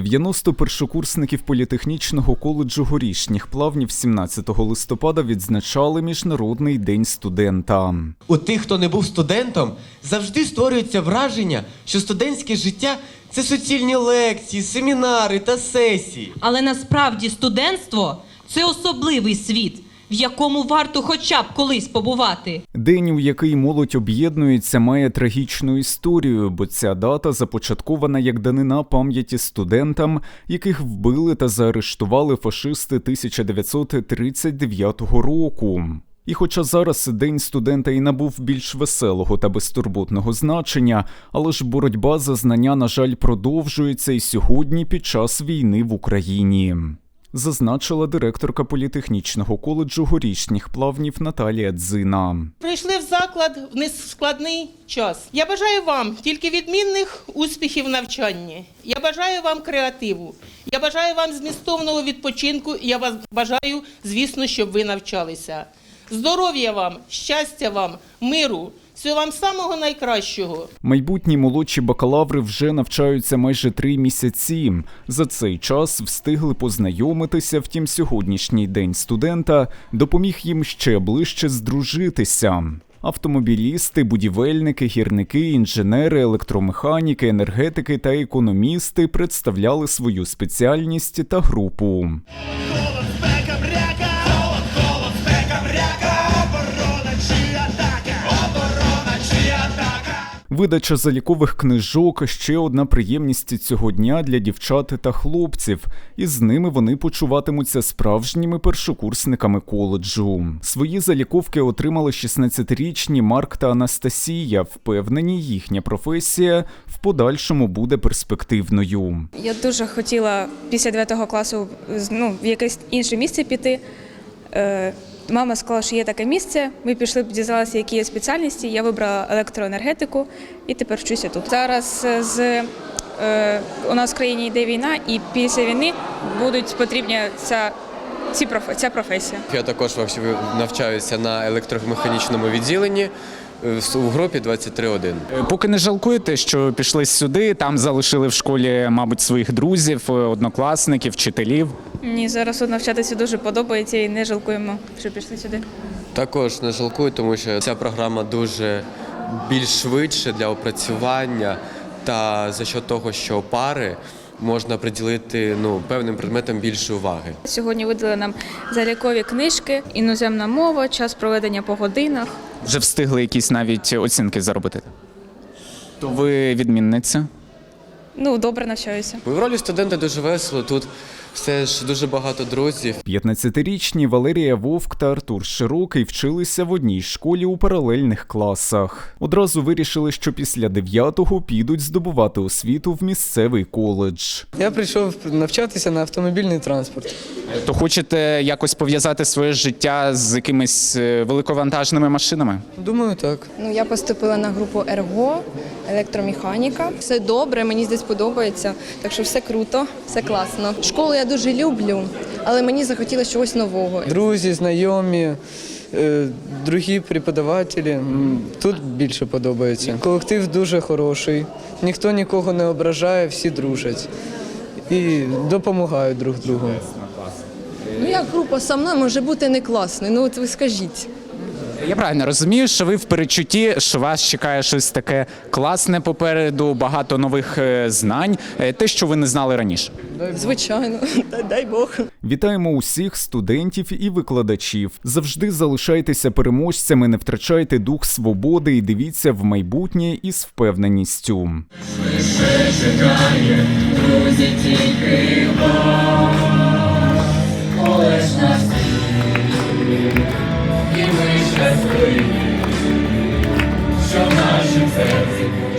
90 першокурсників політехнічного коледжу горішніх плавнів 17 листопада відзначали Міжнародний день студента. У тих, хто не був студентом, завжди створюється враження, що студентське життя це суцільні лекції, семінари та сесії. Але насправді студентство це особливий світ, в якому варто хоча б колись побувати. День, у який молодь об'єднується, має трагічну історію, бо ця дата започаткована як данина пам'яті студентам, яких вбили та заарештували фашисти 1939 року. І хоча зараз день студента і набув більш веселого та безтурботного значення, але ж боротьба за знання, на жаль, продовжується і сьогодні під час війни в Україні. Зазначила директорка політехнічного коледжу горішніх плавнів Наталія Дзина. Прийшли в заклад в нескладний час. Я бажаю вам тільки відмінних успіхів навчанні. Я бажаю вам креативу. Я бажаю вам змістовного відпочинку. Я вас бажаю, звісно, щоб ви навчалися. Здоров'я вам, щастя вам, миру, всього вам самого найкращого. Майбутні молодші бакалаври вже навчаються майже три місяці. За цей час встигли познайомитися. Втім, сьогоднішній день студента допоміг їм ще ближче здружитися. Автомобілісти, будівельники, гірники, інженери, електромеханіки, енергетики та економісти представляли свою спеціальність та групу. Видача залікових книжок ще одна приємність цього дня для дівчат та хлопців, і з ними вони почуватимуться справжніми першокурсниками коледжу. Свої заліковки отримали 16-річні Марк та Анастасія. Впевнені, їхня професія в подальшому буде перспективною. Я дуже хотіла після 9 класу ну, в якесь інше місце піти. Е, Мама сказала, що є таке місце. Ми пішли, дізналися, які є спеціальності. Я вибрала електроенергетику і тепер вчуся тут. Зараз е, з, е, у нас в країні йде війна, і після війни будуть потрібні ця, ці проф- ця професія. Я також навчаюся на електромеханічному відділенні е, в- у групі 23.1. Е, Поки не жалкуєте, що пішли сюди, там залишили в школі, мабуть, своїх друзів, е, однокласників, вчителів. Мені зараз навчатися дуже подобається і не жалкуємо, що пішли сюди. Також не жалкую, тому що ця програма дуже більш швидше для опрацювання та за що того, що пари можна приділити ну, певним предметам більше уваги. Сьогодні видали нам залікові книжки, іноземна мова, час проведення по годинах. Вже встигли якісь навіть оцінки заробити. То ви відмінниця. Ну, добре навчаюся. В ролі студента дуже весело. Тут все ж дуже багато друзів. 15-річні Валерія Вовк та Артур Широкий вчилися в одній школі у паралельних класах. Одразу вирішили, що після 9-го підуть здобувати освіту в місцевий коледж. Я прийшов навчатися на автомобільний транспорт. То хочете якось пов'язати своє життя з якимись е, великовантажними машинами? Думаю, так. Ну, я поступила на групу ЕРГО, електромеханіка. Все добре, мені здесь подобається, так що все круто, все класно. Школу я дуже люблю, але мені захотілося чогось нового. Друзі, знайомі, е, другі преподавателі. Тут більше подобається. Колектив дуже хороший, ніхто нікого не ображає, всі дружать і допомагають друг другу. Ну як група со мною може бути не класною? Ну от ви скажіть. Я правильно розумію, що ви в перечутті, що вас чекає щось таке класне попереду, багато нових е, знань, е, те, що ви не знали раніше. Звичайно, дай, дай Бог. Вітаємо усіх студентів і викладачів. Завжди залишайтеся переможцями, не втрачайте дух свободи і дивіться в майбутнє із впевненістю. І ми щасливі, що в Jesus.